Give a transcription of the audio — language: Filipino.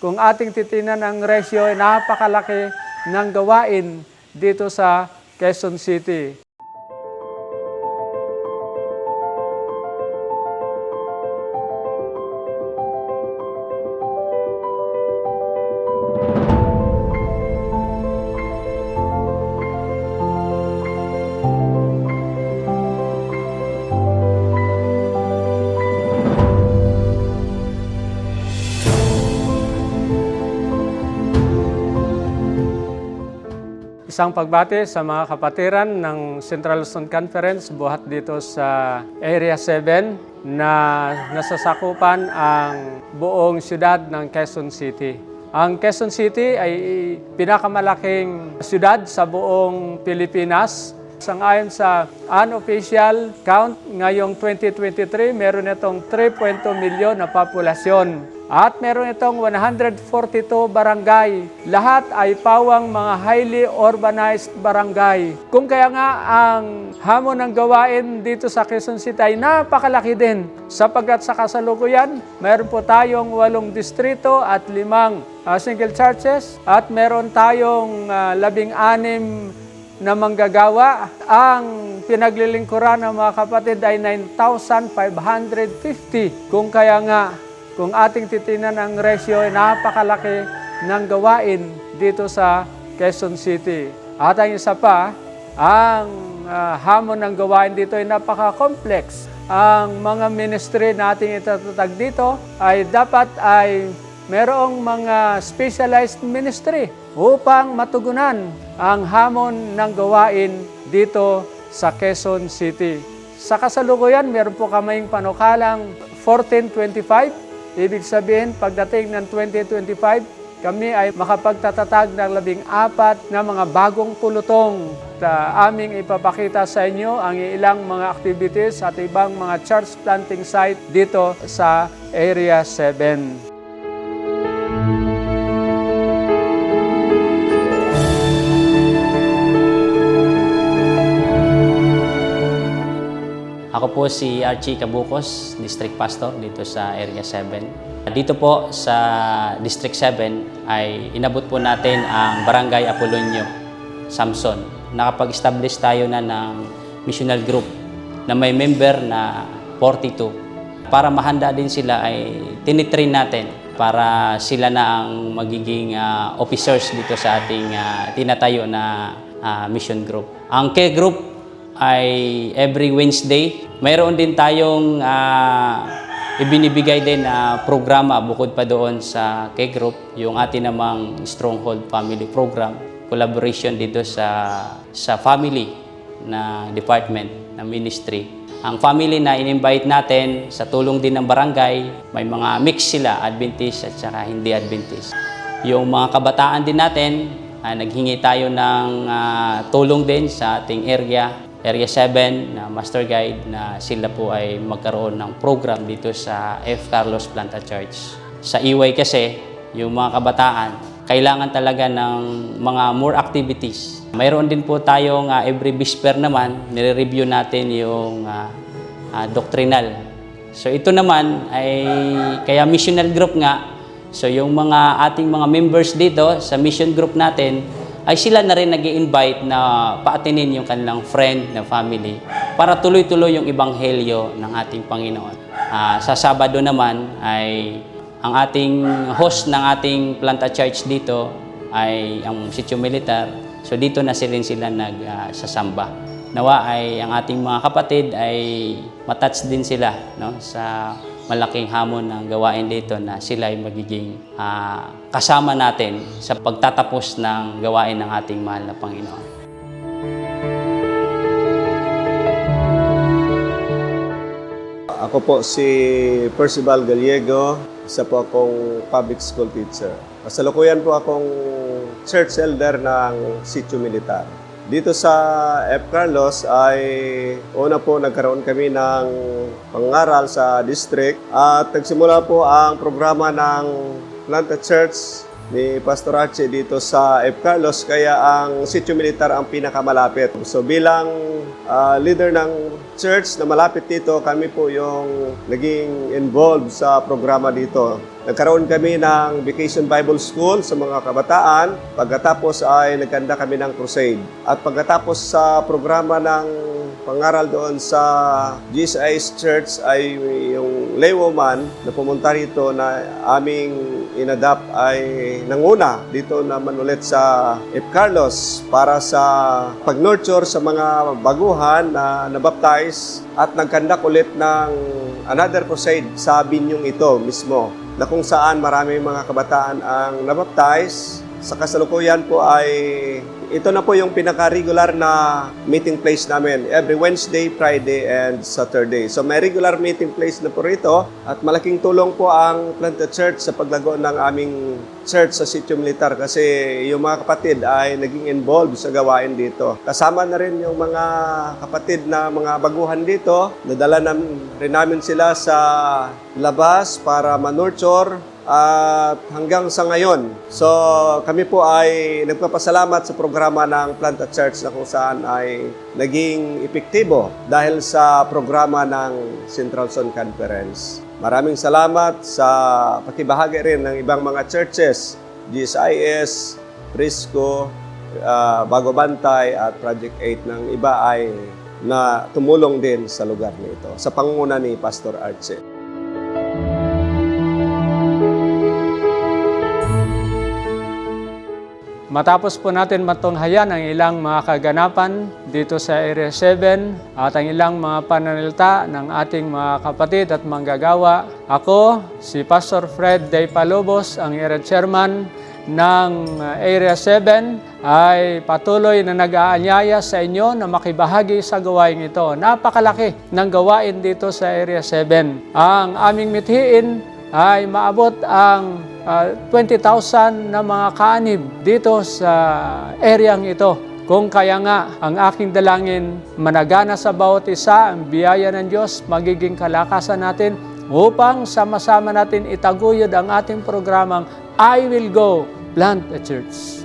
Kung ating titinan ang ratio, napakalaki ng gawain dito sa Quezon City. Isang pagbati sa mga kapatiran ng Central Luzon Conference buhat dito sa Area 7 na nasasakupan ang buong siyudad ng Quezon City. Ang Quezon City ay pinakamalaking siyudad sa buong Pilipinas. Sangayon sa unofficial count ngayong 2023, meron itong 3.2 milyon na populasyon. At meron itong 142 barangay. Lahat ay pawang mga highly urbanized barangay. Kung kaya nga ang hamon ng gawain dito sa Quezon City ay napakalaki din. Sapagkat sa kasalukuyan, meron po tayong walong distrito at limang ah, single churches. At meron tayong ah, labing-anim na manggagawa. Ang pinaglilingkuran ng mga kapatid ay 9,550. Kung kaya nga, kung ating titinan ang ratio, ay napakalaki ng gawain dito sa Quezon City. At ang isa pa, ang ah, hamon ng gawain dito ay napaka-complex. Ang mga ministry nating itatatag dito ay dapat ay merong mga specialized ministry upang matugunan ang hamon ng gawain dito sa Quezon City. Sa kasalukuyan, meron po kaming panukalang 1425 Ibig sabihin, pagdating ng 2025, kami ay makapagtatatag ng labing apat na mga bagong pulutong na aming ipapakita sa inyo ang ilang mga activities at ibang mga church planting site dito sa Area 7. Po si Archie Cabukos, District Pastor dito sa Area 7. Dito po sa District 7 ay inabot po natin ang Barangay Apolonio, Samson. Nakapag-establish tayo na ng missional group na may member na 42. Para mahanda din sila ay tinitrain natin para sila na ang magiging ah, officers dito sa ating ah, tinatayo na ah, mission group. Ang K group ay every Wednesday. Mayroon din tayong ah, ibinibigay din na programa bukod pa doon sa K-Group, yung atin namang Stronghold Family Program, collaboration dito sa sa family na department, na ministry. Ang family na in-invite natin sa tulong din ng barangay, may mga mix sila, Adventist at saka hindi Adventist. Yung mga kabataan din natin, ah, naghingi tayo ng ah, tulong din sa ating area, Area 7 na master guide na sila po ay magkaroon ng program dito sa F. Carlos Planta Church. Sa Iway kasi, yung mga kabataan, kailangan talaga ng mga more activities. Mayroon din po tayong ah, every bisper naman, nire-review natin yung ah, ah, doctrinal. So ito naman ay kaya missional group nga. So yung mga ating mga members dito sa mission group natin ay sila na rin nag invite na paatinin yung kanilang friend na family para tuloy-tuloy yung ebanghelyo ng ating Panginoon. Ah, sa Sabado naman ay ang ating host ng ating Planta Church dito ay ang Sitio Militar. So dito na sila sila nagsasamba. Nawa ay ang ating mga kapatid ay matouch din sila no, sa malaking hamon ng gawain dito na sila ay magiging ah, kasama natin sa pagtatapos ng gawain ng ating mahal na Panginoon. Ako po si Percival Gallego, isa po akong public school teacher. Kasalukuyan po akong church elder ng Sitio Militar. Dito sa F. Carlos ay una po nagkaroon kami ng pangaral sa district at nagsimula po ang programa ng Planta Church ni Pastor Archie dito sa F. Carlos kaya ang sitio militar ang pinakamalapit. So bilang ah, leader ng church na malapit dito, kami po yung naging involved sa programa dito. Nagkaroon kami ng Vacation Bible School sa mga kabataan. Pagkatapos ay nagkanda kami ng crusade. At pagkatapos sa programa ng pangaral doon sa GSI's Church ay yung laywoman na pumunta rito na aming inadapt ay nanguna dito naman ulit sa F. Carlos para sa pag-nurture sa mga baguhan na nabaptize at nagkandak ulit ng another crusade sa binyong ito mismo na kung saan marami mga kabataan ang nabaptize. Sa kasalukuyan po ay ito na po yung pinaka-regular na meeting place namin every Wednesday, Friday, and Saturday. So may regular meeting place na po rito at malaking tulong po ang Planta Church sa paglago ng aming church sa Sitio Militar kasi yung mga kapatid ay naging involved sa gawain dito. Kasama na rin yung mga kapatid na mga baguhan dito. Nadala nam, rin namin sila sa labas para manurture at hanggang sa ngayon. So kami po ay nagpapasalamat sa programa ng Planta Church na kung saan ay naging epektibo dahil sa programa ng Central Zone Conference. Maraming salamat sa pakibahagi rin ng ibang mga churches, GSIS, Prisco, ah, Bago Bantay at Project 8 ng iba ay na tumulong din sa lugar nito sa pangunguna ni Pastor Archie. Matapos po natin matunghayan ang ilang mga kaganapan dito sa Area 7 at ang ilang mga pananalita ng ating mga kapatid at manggagawa, ako, si Pastor Fred Day Palobos, ang Area Chairman ng uh, Area 7, ay patuloy na nag-aanyaya sa inyo na makibahagi sa gawain ito. Napakalaki ng gawain dito sa Area 7. Ang aming mithiin ay maabot ang ah, 20,000 na mga kaanib dito sa areang ito. Kung kaya nga, ang aking dalangin, managana sa bawat isa ang biyaya ng Diyos, magiging kalakasan natin upang sama-sama natin itaguyod ang ating programang I Will Go Plant a Church.